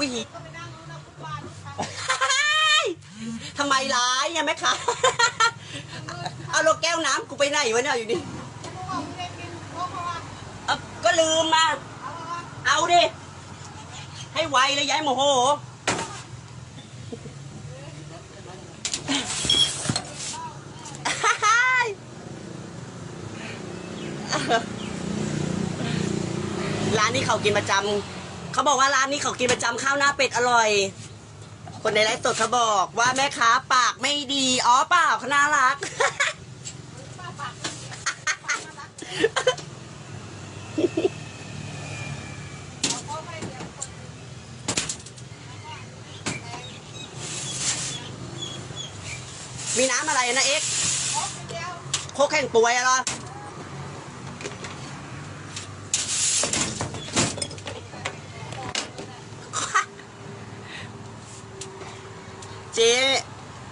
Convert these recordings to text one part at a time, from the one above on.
อุ้ยทำไมร้ายยังไหมคะเอาโลแก้วน้ำกูไปไหนวะเนี่ยอยู่นี่ก็ลืมมาเอาดิ ให้ไวเลยย้ายโมโหร้านนี้เขากินประจำ เขาบอกว่าร้านนี้เขากินประจำข้าวหน้าเป็ดอร่อย คนในไลฟ์สดเขาบอกว่าแม่ค้าปากไม่ดี อ๋อเปล่าเขาน่ารัก มีน้ำอะไรนะเอ็กโคกแข่งป่วยอะเหรอ เจ๊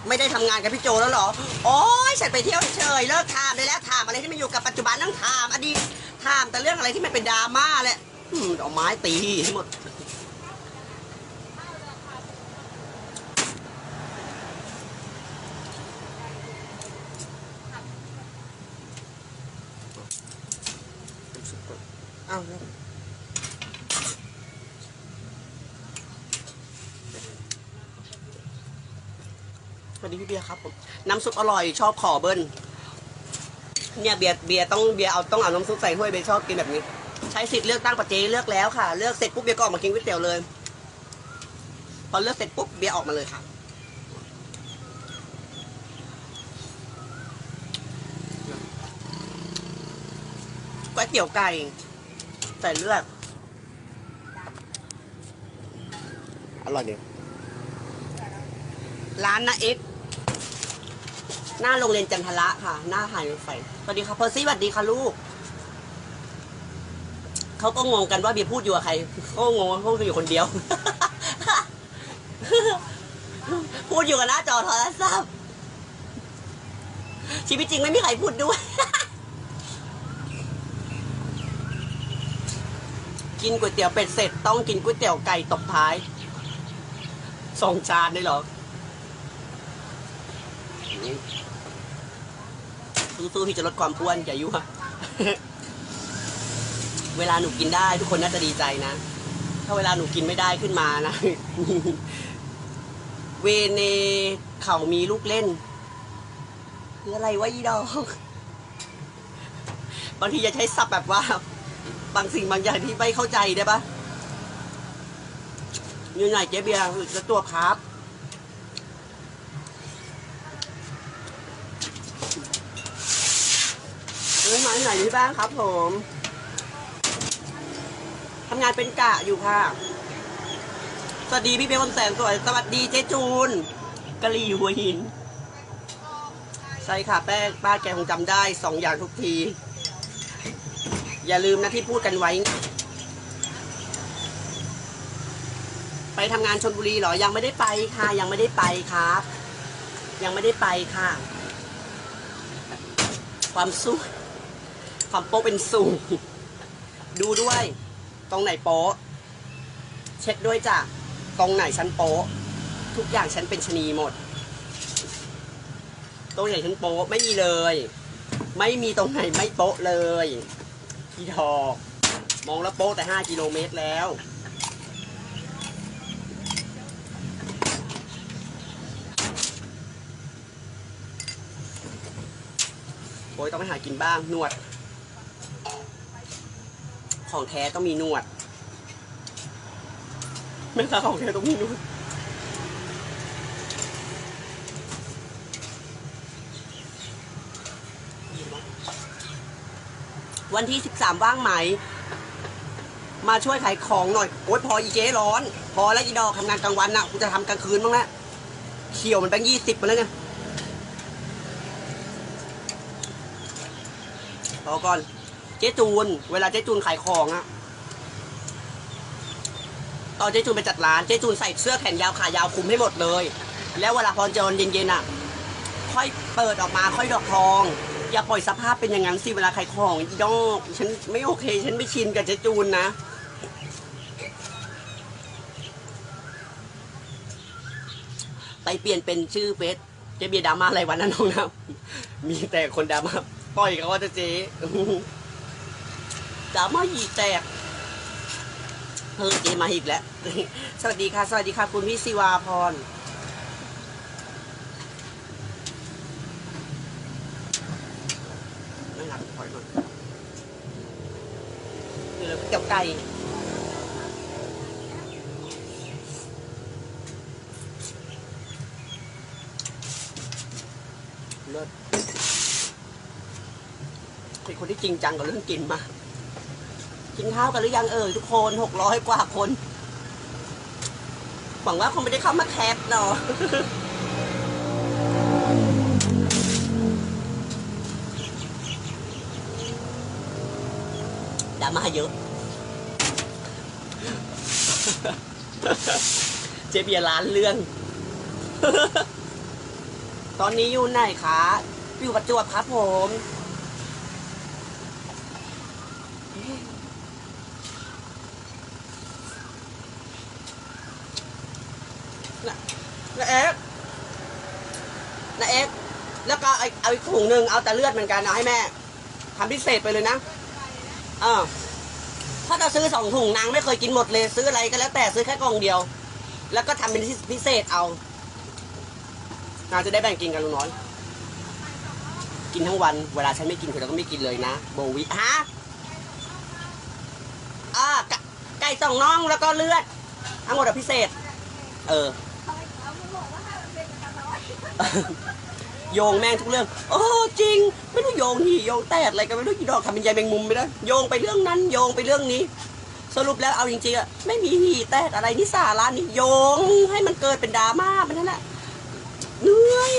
ไม่ได้ ทำงานกับพี่โจแล้วเหรอ โอ้ยฉันไปเที่ยวเฉยเลิกถามได้แล้วถามอะไรที่มันอยู่กับปัจจุบันต้องถามอดีตถามแต่เรื่องอะไรที่มันเป็นดราม่าแหละอืมเอาไม้ตีให้หมด สวัสดีพี่เบียร์ครับผมน้ำซุปอร่อยชอบขอเบิ้ลเนี่ยเบียร์เบียร์ต้องเบียร์เอาต้องเอาน้ำซุปใส่ถ้วยเบียร์ชอบกินแบบนี้ ใช้สิทธิ์เลือกตั้งปเจเลือกแล้วค่ะ เลือกเสร็จปุ๊บเบียร์ก็ออกมากินก๋วยเตี๋ยวเลย พอเลือกเสร็จปุ๊บเบียร์ออกมาเลยค่ะก๋วยเตี๋ยวไก่ใส่เลือดอร่อยดีร้านนาเอ็ก หน้าโรงเรียนจันทระค่ะ หน้าหายรถไฟสวัสดีค่ะเพอร์ซี่สวัสดีค่ะลูกเขาก็งงกันว่าเบียร์พูดอยู่กับใครเขาก็งงว่าพูดอยู่คนเดียว พูดอยู่กับหน้าจอโทรศัพท์ชีวิตจริงไม่มีใครพูดด้วย กินก๋วยเตี๋ยวเป็ดเสร็จต้องกินก๋วยเตี๋ยวไก่ตบท้ายสองจานได้เหรอ สู้ๆที่จะลดความอ้วนอย่ายุ่งเวลาหนูกินได้ ทุกคนน่าจะดีใจนะ ถ้าเวลาหนูกินไม่ได้ขึ้นมานะ เวเนเขามีลูกเล่น คืออะไรวะอีดอกบางทีจะใช้ศัพท์แบบว่า บางสิ่งบางอย่างที่ไม่เข้าใจได้ปะอยู่ไหนเจ๊เบียร์จะตัวครับ เอ้ยมาที่ไหนที่บ้างครับผมทำงานเป็นกะอยู่ค่ะ สวัสดีพี่เบลคนแสนสวย สวัสดีเจ๊จูนกะหรี่หัวหิน ใช่ค่ะ แป้งป้าแกคงจำได้สองอย่างทุกที อย่าลืมนะที่พูดกันไว้ ไปทำงานชนบุรีเหรอ ยังไม่ได้ไปค่ะ ยังไม่ได้ไปครับ ยังไม่ได้ไปค่ะ ความสู้ ความโป๊ะเป็นสูงดูด้วย ตรงไหนโป๊ะ เช็คด้วยจ้ะ ตรงไหนฉันโป๊ะ ทุกอย่างฉันเป็นชนีหมด ตรงไหนฉันโป๊ะไม่มีเลย ไม่มีตรงไหนไม่โป๊ะเลยพี่ทอกมองแล้วโป๊ะแต่ห้ากิโลเมตรแล้วโอ้ยต้องไปหากินบ้างนวด ของแท้ต้องมีนวดไม่ใช่ของแท้ต้องมีนวดวันที่สิบสามว่างไหม มาช่วยขายของหน่อย โอ๊ยพออีเจ๊ร้อน พอแล้วอีดอกทำงานกลางวันน่ะกูจะทำกลางคืนบ้างแล้วเขียวมันแบงยี่สิบมาแล้วเนี่ยรอก่อน เจ๊จูน เวลาเจ๊จูนขายของอะตอนเจ๊จูนไปจัดร้านเจ๊จูนใส่เสื้อแขนยาวขายาวคลุมให้หมดเลย แล้วเวลาพอเจอเย็นๆอะค่อยเปิดออกมาค่อยดอกทอง อย่าปล่อยสภาพเป็นอย่างนั้นสิเวลาขายของอีดอกฉันไม่โอเค ฉันไม่ชินกับเจ๊จูนนะไปเปลี่ยนเป็นชื่อเฟซเจ๊เบียดราม่าอะไรวันนั้นน้องนะมีแต่คนดราม่าปล่อยเขาว่าจะเจ๊ ดามาหีแตกเฮ้ยเจมาอีกแล้ว สวัสดีค่ะ สวัสดีค่ะ คุณพี่ศิวาพรไม่หลับถอยก่อนเหลือเกี่ยวไก่เลิศเป็นคนที่จริงจังกับเรื่องกินมาก กินข้าวกันหรือยังเอ่ยทุกคนหกร้อยกว่าคน หวังว่าคงไม่ได้เข้ามาแคปเนาะดราม่าเยอะ เจเบียร์ร้านเรื่อง ตอนนี้อยู่ไหนคะ อยู่ประจวบครับผม นะนะเอ็ก นะเอ็กแล้วก็ไอเอาอีกถุงหนึ่งเอาแต่เลือดเหมือนกันเอาให้แม่ทำพิเศษไปเลยนะเออถ้าจะซื้อสองถุงนางไม่เคยกินหมดเลยซื้ออะไรก็แล้วแต่ซื้อแค่กล่องเดียว แล้วก็ทำเป็นพิเศษเอานางจะได้แบ่งกินกันลุงน้อย กินทั้งวัน เวลาฉันไม่กินเธอก็ไม่กินเลยนะโบวิฮะอ่าไก่สองน่องแล้วก็เลือด ทั้งหมดพิเศษ เออ โยงแม่งทุกเรื่อง โอ้จริง ไม่รู้โยงหี่โยงแตกอะไรกันไม่รู้กี่ดอกทำเป็นใยแมงมุมไปได้วโยงไปเรื่องนั้นโยงไปเรื่องนี้ สรุปแล้วเอาจริงๆอะไม่มีหี่แตกอะไรนี่สาระนี่โยงให้มันเกิดเป็นดราม่ามันนั่นแหละเหนื่อย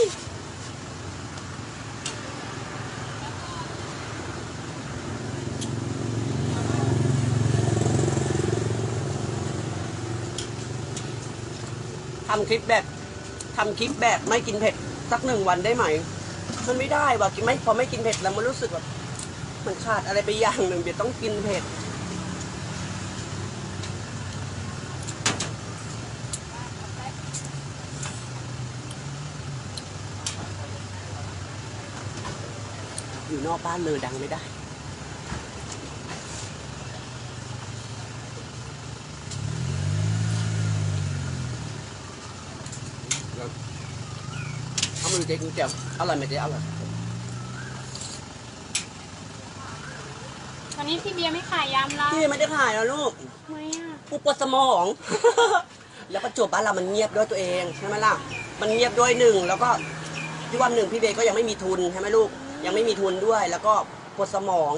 ทำคลิปแบบทำคลิปแบบไม่กินเผ็ด สักหนึ่งวันได้ไหม มันไม่ได้ว่ะกินไม่พอไม่กินเผ็ดแล้วมันรู้สึกแบบมันขาดอะไรไปอย่างหนึ่งเดี๋ยวต้องกินเผ็ดอยู่นอกบ้านเลยดังไม่ได้ เอามาดูเจ๊กูเจียวอร่อยไหมเจ๊อร่อยวันนี้พี่เบียร์ไม่ขายยำแล้วพี่ไม่ได้ขายแล้วลูกทำไมอะผู้ปวดสมอง แล้วประจวบบ้านเรามันเงียบด้วยตัวเองใช่ไหมล่ะ มันเงียบด้วยหนึ่งแล้วก็ที่วันหนึ่งพี่เบย์ก็ยังไม่มีทุนใช่ไหมลูก ยังไม่มีทุนด้วย แล้วก็ปวดสมอง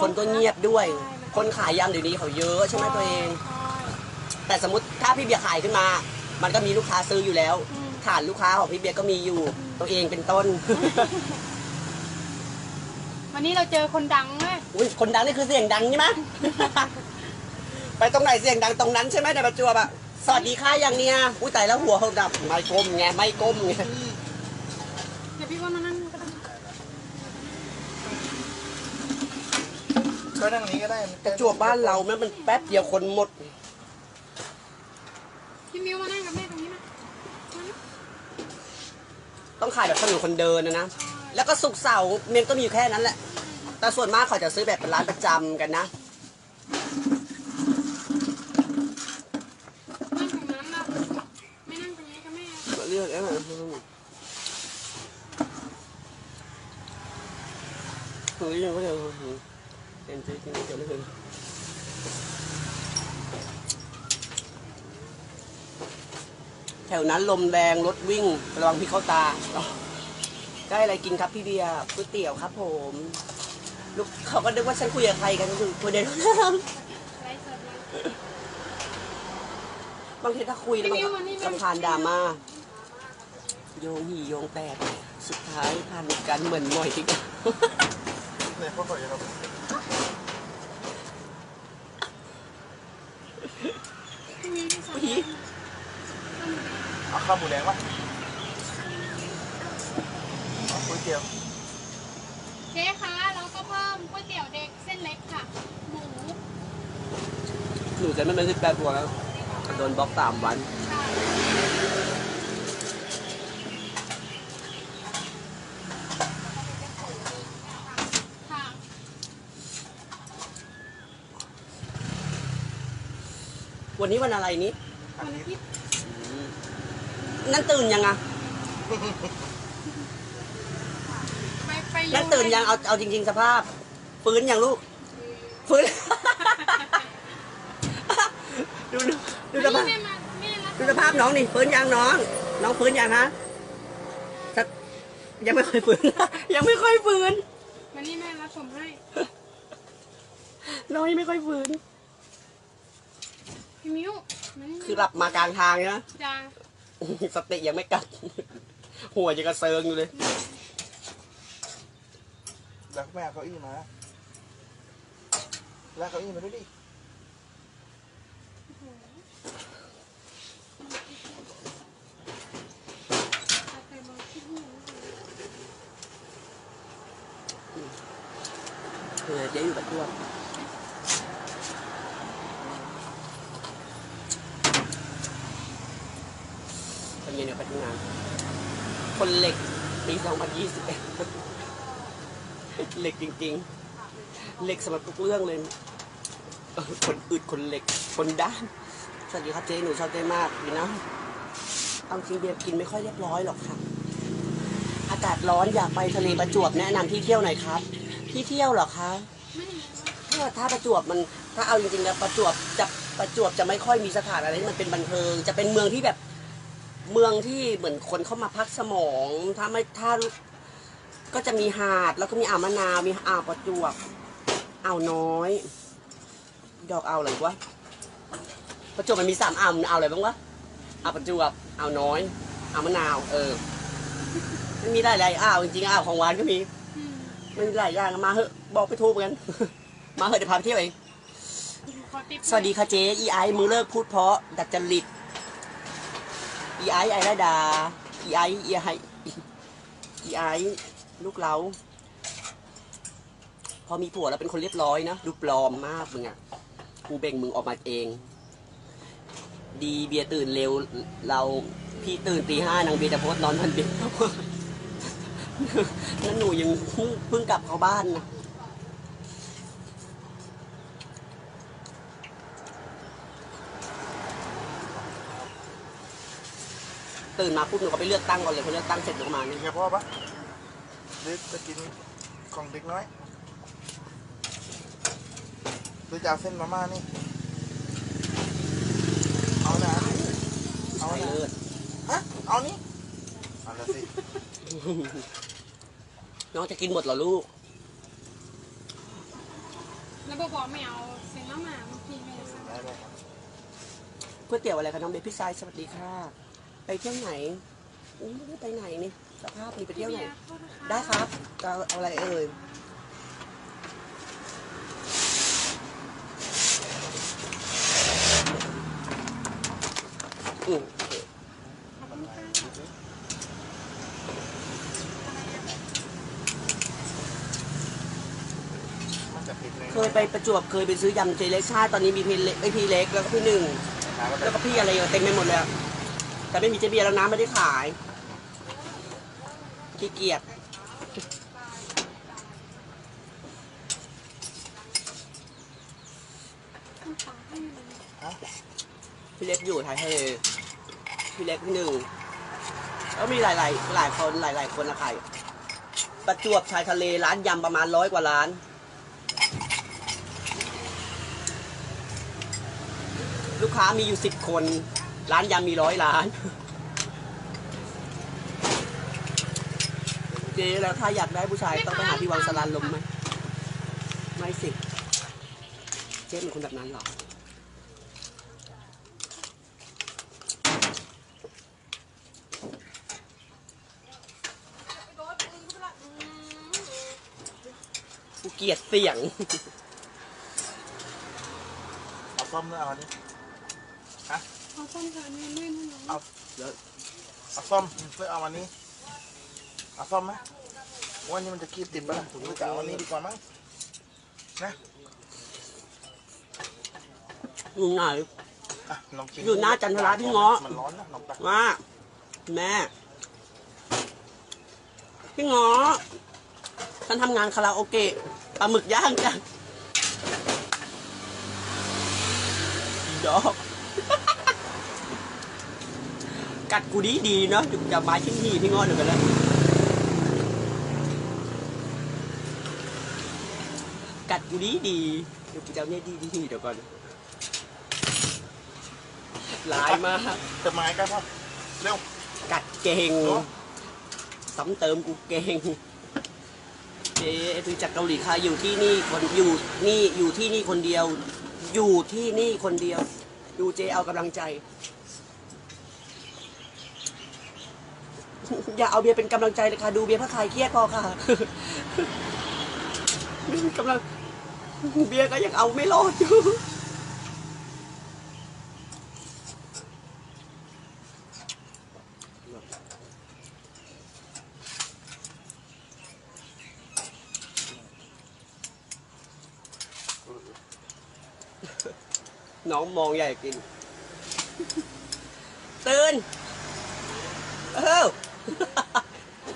คนก็เงียบด้วย คนขายยำเดี๋ยวนี้เขาเยอะใช่ไหมตัวเอง แต่สมมติถ้าพี่เบียร์ขายขึ้นมา มันก็มีลูกค้าซื้ออยู่แล้ว ฐานลูกค้าของพี่เบียร์ก็มีอยู่ ตัวเองเป็นต้น วันนี้เราเจอคนดังไหมอุ้ยคนดังนี่คือเสียงดังใช่ไหม ไปตรงไหนเสียงดังตรงนั้นใช่ไหมในประจวบอะสวัสดีค่ะอย่างเนี้ยอุ้ยแต่แล้วหัวเขาดับไม่ก้มไงไม่ก้มไงเดี๋ยวพี่ว่ามานั่งก็ได้ก็นั่งนี้ก็ได้ประจวบบ้านเราแม่มันแป๊บเดียวคนหมด พี่มิวมานั่งกับแม่ตรงนี้นะมานะ ต้องขายแบบถนนคนเดินนะนะ แล้วก็สุกร์เสาร์เมนก็มีอยู่แค่นั้นแหละ แต่ส่วนมากเขาจะซื้อแบบเป็นร้านประจำกันนะ นั่งตรงนั้นนะไม่นั่งตรงนี้กับแม่ เลือกเอ้เฮ้ยยังก็เดี๋ยวเอ็นจีจริงๆเดี๋ยวไม่ถึงแถ วนั้นลมแรงรถวิ่งระวังพี่เข้าตาได้อะไรกินครับพี่เบียร์ก๋วยเตี๋ยวครับผมลูกเขาก็นึกว่าฉันคุยกับใครกันคือคุยในน้ำบางทีถ้าคุยแล้วมันก็ลำคาญดราม่าโยงหีโยงแตกสุดท้ายพันกันเหมือนหน่อยที่กันเนี่ยเขาขอจะครับ ข้าวหมูแดงวะก๋วยเตี๋ยวเจ๊คะเราก็เพิ่มก๋วยเตี๋ยวเด็กเส้นเล็กค่ะ หมูหนูจะไม่เป็นสิบแปดตัวแล้วโดนบล็อกสามวันวันนี้วันอะไรนี้วันอาทิตย์ นั่นตื่นยังอะไปไปนั่นตื่นยังเอาเอาจริง ๆ สภาพ ฟื้นยังลูก ฟื้น ดูดูดูสภาพแม่มาแม่รับดูสภาพน้องนี่ฟื้นยังน้อง น้องฟื้นยังฮะสักยังไม่ค่อยฟื้น ยังไม่ค่อยฟื้น มานี่แม่รับผมให้ น้องยังไม่ค่อยฟื้น พี่มิ้วมานี่คือหลับมากลางทางนะจ้า สติยังไม่กลับ หัวจะกระเซิงอยู่เลย แล้วแม่เอาเก้าอี้มาแล้วเก้าอี้มาด้วยดิเอาไปบอกที่นี่นะคะเออเจ๊อยู่กับทวดตอนเย็นเดี๋ยวไปทำงาน คนเหล็กปี2021เหล็กจริง ๆเหล็กสำหรับทุกเรื่องเลยคนอึดคนเหล็กคนด้าน สวัสดีครับเจ๊หนูชอบเจ๊มากดีนะเอาจริงเบียร์กินไม่ค่อยเรียบร้อยหรอกค่ะ อากาศร้อนอยากไปทะเลประจวบแนะนำที่เที่ยวหน่อยครับ ที่เที่ยวหรอคะไม่ถ้าถ้าประจวบมันถ้าเอาจริงๆแล้วประจวบจะประจวบจะไม่ค่อยมีสถานอะไรที่มันเป็นบันเทิง จะเป็นเมืองที่แบบ เมืองที่เหมือนคนเข้ามาพักสมอง ถ้าไม่ถ้าก็จะมีหาด แล้วก็มีอ่าวมะนาว มีอ่าวประจวบอ่าวน้อย ดอกอ่าวอะไรวะประจวบมันมีสามอ่าวมันอ่าวอะไรบ้างวะอ่าวประจวบอ่าวน้อยอ่าวมะนาว เออมันมีหลายๆอ่าวจริงๆอ่าวของหวานก็มีอืมมันมีหลายอย่างมาเหอะบอกไปถูกเหมือนกัน มาเหอะเดี๋ยวพาไปเที่ยวเองขอติ๊บสวัสดีค่ะเจ๊อีไอมือเลิกพูดเพราะดัดจริต อีไอไอระดา อีไออีไออีไอลูกเรา พอมีผัวแล้วเป็นคนเรียบร้อยนะดูปลอมมากมึงอะกูเบ่งมึงออกมาเอง ดีเบียตื่นเร็วเราพี่ตื่นตีห้านางเบียจะโพสนอนทันเบียร์นั่นหนูยังเพิ่งกลับเข้าบ้านนะ ตื่นมาปุ๊บหนูก็ไปเลือกตั้งก่อนเลยพอเลือกตั้งเสร็จหนูก็มามีนี่แค่พ่อปะหรือจะกินของเด็กน้อยหรือจะเอาเส้นมาม่านี่ เอานะเอาใส่นะเลือดฮะ เอานี่เอาละสิ น้องจะกินหมดเหรอลูก แล้วบอกบอกไม่เอาเซ็นมาหมาเมื่อกี้แม่สั่ง ได้ได้ครับ ก๋วยเตี๋ยวอะไรคะน้องเบบี้ไซส์สวัสดีค่ะ ไปเที่ยวไหนอุ๊ยไม่ได้ไปไหนนี่สภาพนี่ไปเที่ยวไหนบีร์โทษนะคะได้ครับจะเอาอะไรเอ่ยอืมขอบคุณค่ะมันจะผิดเลยเคยไปประจวบเคยไปซื้อยำเจเล็กชาติตอนนี้มีพี่เล็กไอยพี่เล็กแล้วก็พี่หนึ่งหาว่าแล้วก็พี่อะไรเต็มไปหมดเลยอะ แต่ไม่มีเจเบียร์แล้วนะไม่ได้ขายขี้เกียจพี่เล็กอยู่ไทยทะเลพี่เล็กพี่หนึ่งแล้วมีหลายหลายหลายคนหลายหลายคนนะใครประจวบชายทะเลร้านยำประมาณร้อยกว่าร้านลูกค้ามีอยู่สิบคน ร้านยำมีร้อยร้าน เจ๊แล้วถ้าอยากได้ผู้ชายต้องไปหาที่วังสลานลมไหมไม่สิ เจ๊เป็นคนแบบนั้นเหรอกูเกลียดเสียง เอาส้มหรือเอาอันนี้เอา ส้มกับอันนี้ด้วยนะน้องเอาเอาส้มหรือเอาอันนี้เอาส้มไหมว่านี่มันจะคีบติดปะล่ะหรือจะเอาอันนี้ดีกว่ามั้งนะอยู่ไหน อะลองกินอยู่หน้าจันทราพี่เงาะ มันร้อนนะลองตักว่าแม่ พี่ง้อฉันทำงานคาราโอเกะปลาหมึกย่างจ้ะอีดอก กัดกูดีดีๆเนาะจะมาชิ้นที่พี่งอเดี๋ยวกันแล้วกัดกูดีดีๆเดี๋ยวกูจะเอาเนี่ยดีดีๆเดี๋ยวก่อนหลายมากเติมไม้กันครับเร็วกัดเก่งเนอะซ้ำเติมกูเก่งเจ๊คือจากเกาหลีค่ะอยู่ที่นี่คนอยู่นี่อยู่ที่นี่คนเดียว อยู่ที่นี่คนเดียว ดูเจ๊เอากำลังใจ อย่าเอาเบียร์เป็นกำลังใจเลยค่ะดูเบียร์เพื่อคลายเครียดพอค่ะกำลังเบียร์ก็ยังเอาไม่รอดอยู่น้องมองใหญ่กิน ตื่น เออ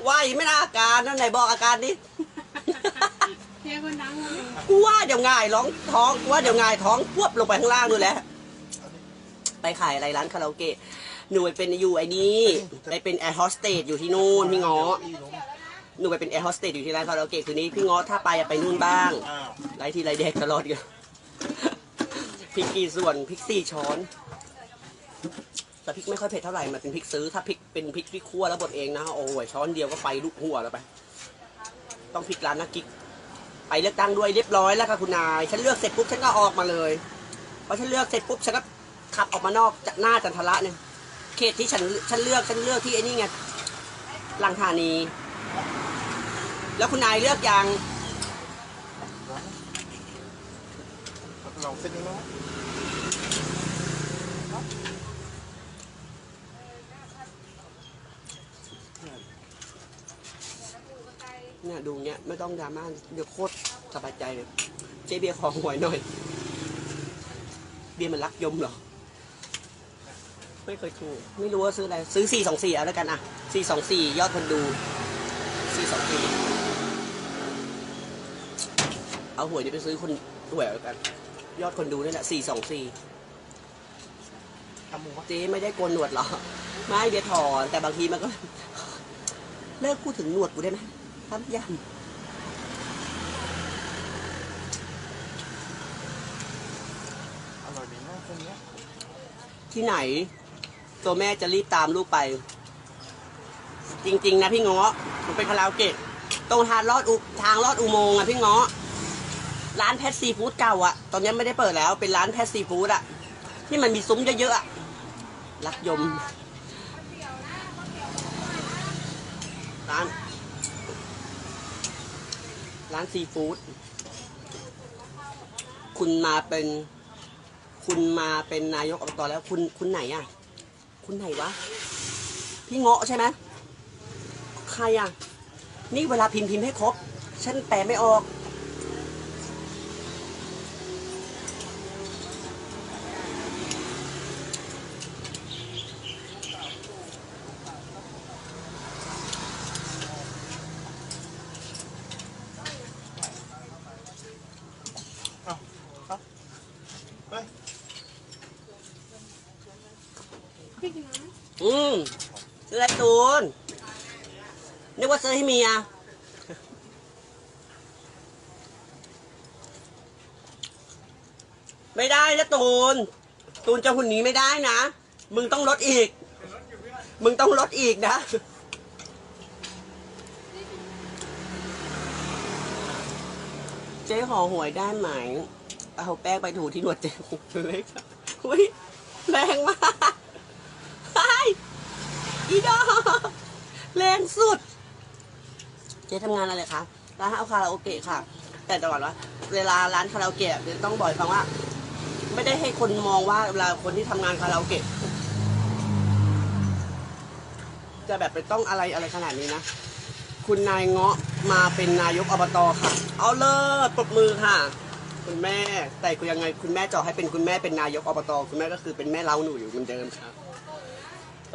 ว่าอีกไม่น่าอาการนั่นไหนบอกอาการดิเจ๊คนดังเลยกูว่าเดี๋ยวง่ายร้องท้องกูว่าเดี๋ยวง่ายท้องพวบลงไปข้างล่างนู่นแหละไปขายอะไรร้านคาราโอเกะหนูไปเป็นอยู่ไอ้นี่ไปเป็นแอร์โฮสเตสอยู่ที่นู่นพี่ง้อหนูไปเป็นแอร์โฮสเตสอยู่ที่ร้านคาราโอเกะคืนนี้พี่ง้อถ้าไปอะไปนู่นบ้างอ้าวไรที่ไรแดกตลอดกันพริกกี่ส่วนพริกสี่ช้อน แต่พริกไม่ค่อยเผ็ดเท่าไหร่มันเป็นพริกซื้อถ้าพริกเป็นพริกที่คั่วแล้วบดเองนะโอ้ยช้อนเดียวก็ไฟลุกหัวแล้วไป ต้องพริกร้านนักกิ๊กไปเลือกตั้งด้วยเรียบร้อยแล้วค่ะคุณนาย ฉันเลือกเสร็จปุ๊บฉันก็ออกมาเลยพอฉันเลือกเสร็จปุ๊บฉันก็ขับออกมานอกจากหน้าจันทระเนี่ยเขตที่ฉันฉันเลือกฉันเลือกที่ไอ้นี่ไงลังธานี แล้วคุณนายเลือกยังลองเส้นนี้มั้ง เนี่ยดูเนี่ยไม่ต้องดราม่าเดี๋ยวโคตรสบายใจเลยเจ๊เบียร์ขอหวยหน่อย เบียร์มันรักยมเหรอ ไม่เคยถูก ไม่รู้ว่าซื้ออะไร ซื้อสี่สองสี่เอาแล้วกันอะสี่สองสี่ยอดคนดูสี่สองสี่เอาหวยเดี๋ยวไปซื้อคนหวยเอาแล้วกัน ยอดคนดูนี่แหละสี่สองสี่ทำหมูวะเจ๊ไม่ได้โกนหนวดหรอ ไม่เบียร์ถอนแต่บางทีมันก็ เลิกพูดถึงหนวดกูได้ไหม ครับยำอร่อยดีนะเส้นเนี้ยที่ไหน ตัวแม่จะรีบตามลูกไป จริง ๆ นะพี่ง้อผมเป็นคาราโอเกะตรงทางลอดอุทางลอดอุโมงค์อะพี่ง้อร้านแพทซีฟู้ดเก่าอะตอนนี้ไม่ได้เปิดแล้วเป็นร้านแพทซีฟู้ดอะที่มันมีซุ้มเยอะๆอะรักยมร้าน ร้านซีฟู้ดคุณมาเป็น คุณมาเป็นนายกอบตแล้วคุณคุณไหนอะ คุณไหนวะ พี่เงาะใช่ไหมใครอะ นี่เวลาพิมพ์พิมพ์ให้ครบ ฉันแปลไม่ออก เฮ้ย พี่กินน้ อืมซื้ออะไร ตูน นึกว่าซื้อให้เมียไม่ได้นะตูน ตูนจะหุ่นนี้ไม่ได้นะ มึงต้องลดอีก มึงต้องลดอีกนะเจ๊ขอหวยได้ไหม เอาแป้งไปถูที่หนวดเจ๊หุบเลยค่ะอุ้ยแรงมาก อีดอกแรงสุด เจ๊ทำงานอะไรคะ ร้านเอาคาราโอเกะค่ะ แต่ตลอดว่า เวลาร้านคาราโอเกะเดี๋ยวต้องบอกฟังว่า ไม่ได้ให้คนมองว่าเวลาคนที่ทำงานคาราโอเกะจะแบบไปต้องอะไรอะไรขนาดนี้นะ คุณนายเงาะมาเป็นนายกอบตค่ะ เอาเลิศปรบมือค่ะ คุณแม่แต่คุณยังไงคุณแม่จะให้เป็นคุณแม่เป็นนายกอบต คุณแม่ก็คือเป็นแม่เล้าหนูอยู่เหมือนเดิมครับ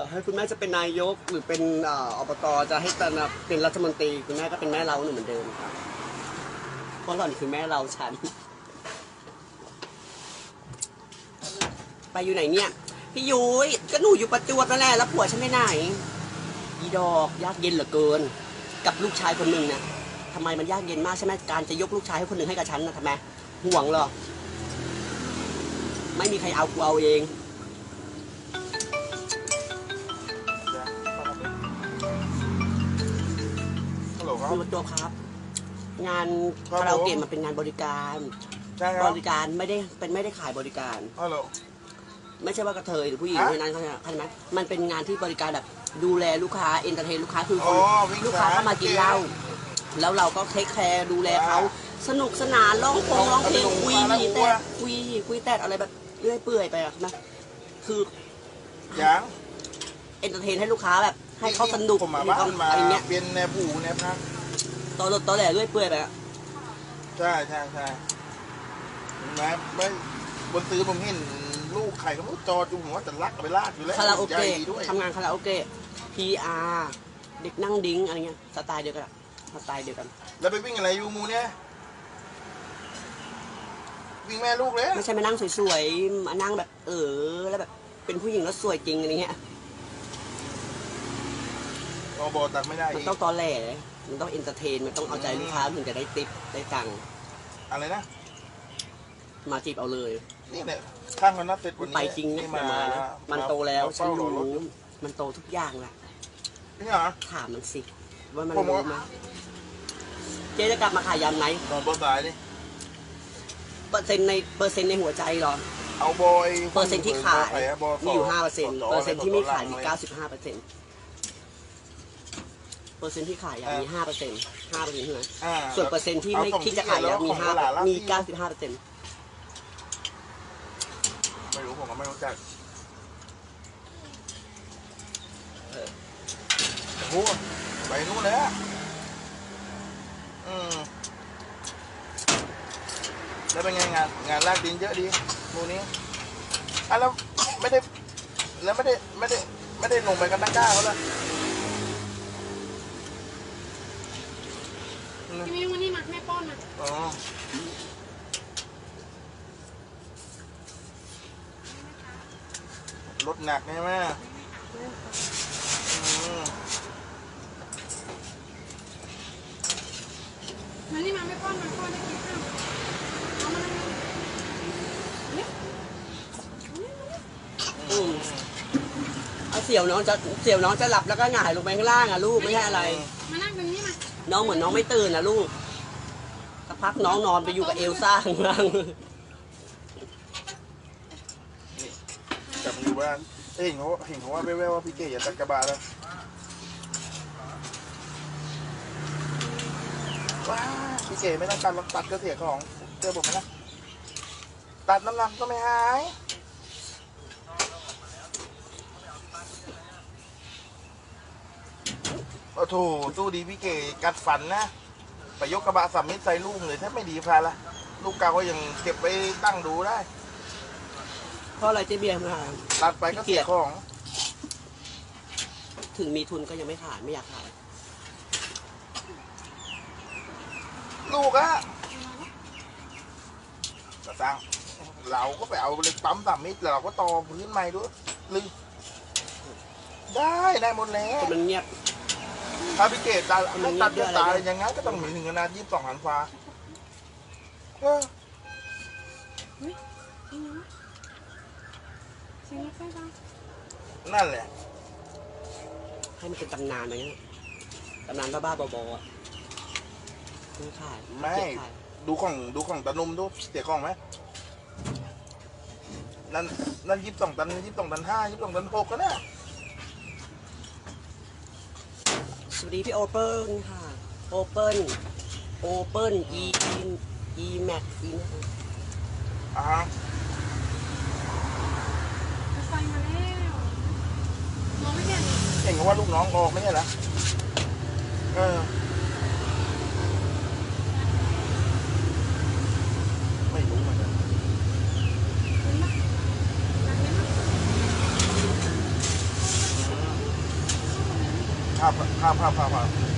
ต่อให้คุณแม่จะเป็นนายกหรือเป็นเอ่ออบตจะให้ตนะเป็นรัฐมนตรีคุณแม่ก็เป็นแม่เล้าหนูเหมือนเดิมครับเพราะหล่อนคือแม่เราฉัน ไปอยู่ไหนเนี่ย พี่ยุ้ยก็หนูอยู่ประจวบนั่นแหละแล้วผัวฉันไปไหนอีดอกยากเย็นเหลือเกิน กับลูกชายคนหนึ่งเนี่ยทำไมมันยากเย็นมากใช่ไหมการจะยกลูกชายให้คนหนึ่งให้กับฉันนะทำไมห่วงเหรอ ไม่มีใครเอากูเอาเอง ครับคุณประจวบครับ งานครับคาราโอเกะผม มันเป็นงานบริการ ใช่ครับบริการไม่ได้เป็นไม่ได้ขายบริการ ฮัลโหล ไม่ใช่ว่ากระเทยหรือผู้หญิงฮะเท่านั้นเข้าใจเข้าใจไหมมันเป็นงานที่บริการแบบดูแลลูกค้าเอนเตอร์เทนลูกค้าคือคอ๋นอวิ่งลูกค้าเข้ามากินเหล้าแล้วเราก็เทคแคร์ดูแลเขาสนุกสนานร้องเพลงร้องเพลงคุยหีแต่คุยคุยแต่อะไรแบบเรื่อยเปื่อยไปอะนะคือยังเอนเตอร์เทนให้ลูกค้าแบบ ให้เขาสนุกผมมามีบ้าควานมมาอะไรเงี้ยเป็นแนวผูแนวพักตอหลดตอแหลเรื่อยเปื่อยไปอะใช่ใช่ใช่เห็นไหมไม่บนซื้อผมเห็นลูกไข่ก็ไม่รู้จอจูผมว่าจะลักเอาไปลากอยู่แล้วคาราโอใหญ่เกะดีด้วยทำงานคาราโอเกะ PR เด็กนั่งดิ้งอะไรเงี้ยสไตล์เดียวกันอะสไตล์เดียวกัน แล้วไปวิ่งอะไรอยู่หมูเนี่ยวิ่งแม่ลูกเลยไม่ใช่มานั่งสวยๆมานั่งแบบเออแล้วแบบเป็นผู้หญิงแล้วสวยจริงอะไรเงี้ย โอบอตัดไม่ได้มันอีกต้องตอแหลมันต้องเอนเตอร์เทน มันต้องเอาใจลูกค้าถึงจะได้ติปได้ตังค์อะไรนะ มาจีบเอาเลย นี่เนี่ยข้างคนนัดเสร็จวันนี้ไปจริงเนี่ยมามานะมันโตแล้วมาฉันเฝ้ารอรู้รถมันโตทุกอย่างแหละ นี่เหรอ ถามมันสิ ว่ามันผมรู้ว่า ไหมเจ๊จะกลับมาขายยำไหมนอนบนสายดิเปอร์เซ็นต์ในเปอร์เซ็นต์ในหัวใจเหรอ เอาบอยเปอร์เซ็นต์ที่ขายใครอะบมีอยู่ห้าเปอร์เซ็นต์สเปอร์เซ็นต์ที่ไม่ขายมีสเก้าสิบห้าเปอร์เซ็นต์ เปอร์เซ็นต์ที่ขายอะมีห้าเปอร์เซ็นต์ห้าเปอร์เซ็นต์เท่านั้นอ่าส่วนเปอร์เซ็นต์ที่ไม่เอาส่งคิดจะขายแล้วอะมีของห้าตลาดล่ามีที่เก้าสิบห้าเปอร์เซ็นต์ไม่รู้ผมก็ไม่รู้จักโอ้โหไปนู่นเลยอะอืมแล้วเป็นไงงานงานลากดินเยอะดีหมูนี้อะแล้วไม่ได้แล้วไม่ได้ไม่ได้ไม่ได้ลงไปกันตั้งก้าเขาเลย พี่มิ้ววันนี้มาแม่ป้อนมาอ๋อรถหนักใช่ไหมอืมวันนี้มาแม่ป้อนมาป้อนได้กินข้าวเอามาเลยเนี่ย อืมเอาเสี่ยวน้องจะเสี่ยวน้องจะหลับแล้วก็หงายลงไปข้างล่างอะลูกไม่ใช่อะไร มานั่งตรงนี้มาน้องเหมือนน้องไม่ตื่นนะลูกสักพักน้องนอนไปอยู่กับเอลซ่าข้างล่างจับอยู่บ้านเอ้ยเห็นเขาเห็นเขาว่าแว่วๆว่าพี่เก๋อย่าตัดกระบะแล้วว้าพี่เก๋ไม่ต้องตัดหรอกตัดก็เสียของเจอผมไหมนะตัดน้ำหนักก็ไม่หาย โอ้โถตู้ดีพี่เก๋กัดฝันนะไปยกกระบะสามมิตรใส่ลูกเลยแทบไม่ดีพาละลูกเก่าก็ยังเก็บไปตั้งดูได้เพราะอะไรเจ๊เบียร์มาตัดไปก็เสียของ ถึงมีทุนก็ยังไม่ขายไม่อยากขายลูกอะกระซังเราก็ไปเอาเหล็กปั๊มสามมิตรแล้วเราก็ต่อพื้นใหม่ด้วยลืมได้ได้หมดแล้วคนมันเงียบ ถ้าพิเกตตามันไม่มีตัดเยจะอะอะไรตายอย่างงั้นก็ต้องมีถึงขนาดยี่สิบสองหันฟ้าเออนั่นแหละ ให้มันเป็นตำนานไปงั้นตำนานบ้าๆบอๆอะไม่ขายไม่ เก็บขายดูของดูของตะนุ่มดูเสียของไหมนั่นนั่นยี่สิบสองตันยี่สิบสองตันห้ายี่สิบสองตันหกก็นะ สวัสดีพี่โอเปิลค่ะ โอเปิลโอเปิล e e max e อ่าฮะรถไฟมาแล้วมองไม่เห็นเห็นเขาว่าลูกน้องออกไม่ใช่เหรอเออ ไม่รู้เหมือนกัน เห็นปะหนักเลยนะ ภาพภาพ